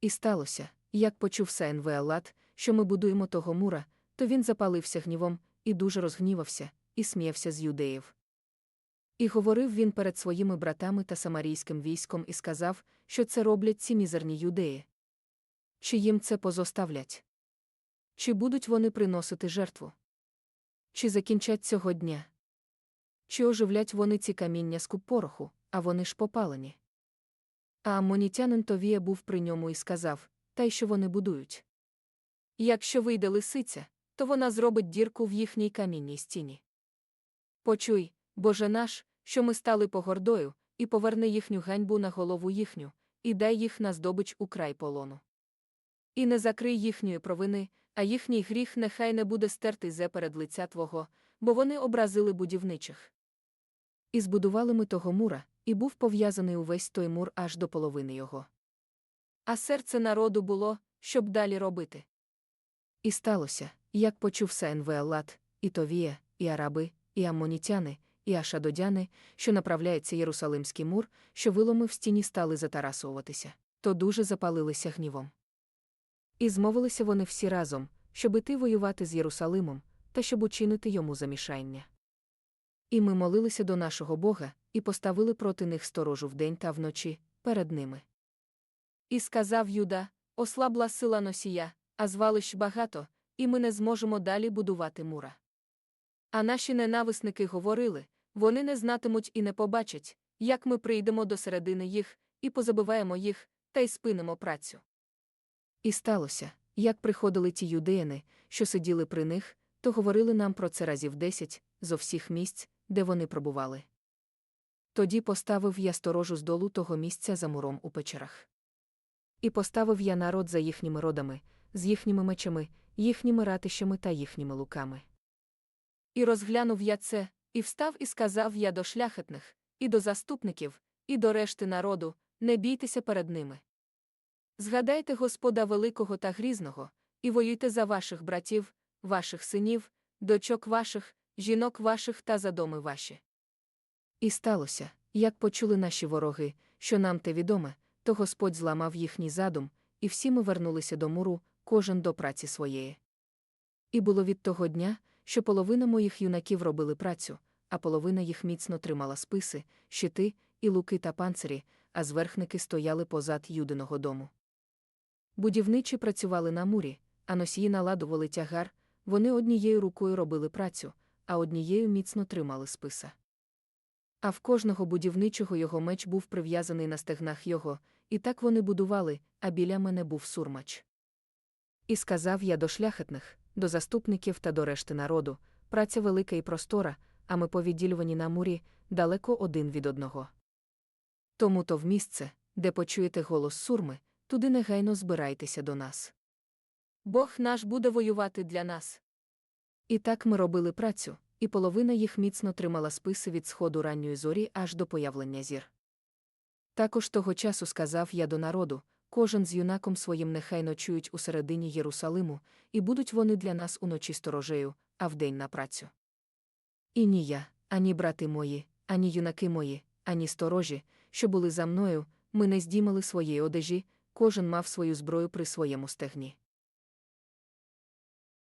І сталося, як почув Сайнвеалат, що ми будуємо того мура, то він запалився гнівом і дуже розгнівався, і сміявся з юдеїв. І говорив він перед своїми братами та самарійським військом і сказав, що це роблять ці мізерні юдеї. Чи їм це позоставлять? Чи будуть вони приносити жертву? Чи закінчать цього дня? Чи оживлять вони ці каміння з пороху, а вони ж попалені? А амонітянин Товія був при ньому і сказав, та й що вони будують. Якщо вийде лисиця, то вона зробить дірку в їхній камінній стіні. Почуй, Боже наш, що ми стали погордою, і поверни їхню ганьбу на голову їхню, і дай їх на здобич у край полону. І не закрий їхньої провини, а їхній гріх нехай не буде стертий зе перед лиця Твого, бо вони образили будівничих. І збудували ми того мура, і був пов'язаний увесь той мур аж до половини його. А серце народу було, щоб далі робити. І сталося, як почув Сайнвеалат, і Товія, і араби, і амонітяни, і ашадодяни, що направляється Єрусалимський мур, що виломи в стіні стали затарасовуватися, то дуже запалилися гнівом. І змовилися вони всі разом, щоб іти воювати з Єрусалимом, та щоб учинити йому замішання. І ми молилися до нашого Бога, і поставили проти них сторожу вдень та вночі, перед ними. І сказав Юда: ослабла сила носія, а звалищ багато, і ми не зможемо далі будувати мура. А наші ненависники говорили вони не знатимуть і не побачать, як ми прийдемо до середини їх, і позабиваємо їх, та й спинимо працю. І сталося, як приходили ті юдеяни, що сиділи при них, то говорили нам про це разів десять зо всіх місць, де вони пробували. Тоді поставив я сторожу з долу того місця за муром у печерах. І поставив я народ за їхніми родами, з їхніми мечами, їхніми ратищами та їхніми луками. І розглянув я це, і встав і сказав я до шляхетних, і до заступників, і до решти народу не бійтеся перед ними. Згадайте Господа Великого та Грізного, і воюйте за ваших братів, ваших синів, дочок ваших, жінок ваших та за доми ваші. І сталося, як почули наші вороги, що нам те відоме, то Господь зламав їхній задум, і всі ми вернулися до муру, кожен до праці своєї. І було від того дня, що половина моїх юнаків робили працю, а половина їх міцно тримала списи, щити, і луки та панцирі, а зверхники стояли позад юдиного дому. Будівничі працювали на мурі, а носії наладували тягар, вони однією рукою робили працю, а однією міцно тримали списа. А в кожного будівничого його меч був прив'язаний на стегнах його, і так вони будували, а біля мене був сурмач. І сказав я до шляхетних, до заступників та до решти народу праця велика і простора, а ми повідділювані на мурі, далеко один від одного. Тому то в місце, де почуєте голос сурми, туди негайно збирайтеся до нас. Бог наш буде воювати для нас. І так ми робили працю, і половина їх міцно тримала списи від сходу ранньої зорі аж до появлення зір. Також того часу сказав я до народу кожен з юнаком своїм нехай ночують у середині Єрусалиму, і будуть вони для нас уночі сторожею, а вдень на працю. І ні я, ані брати мої, ані юнаки мої, ані сторожі, що були за мною, ми не здіймали своєї одежі, кожен мав свою зброю при своєму стегні.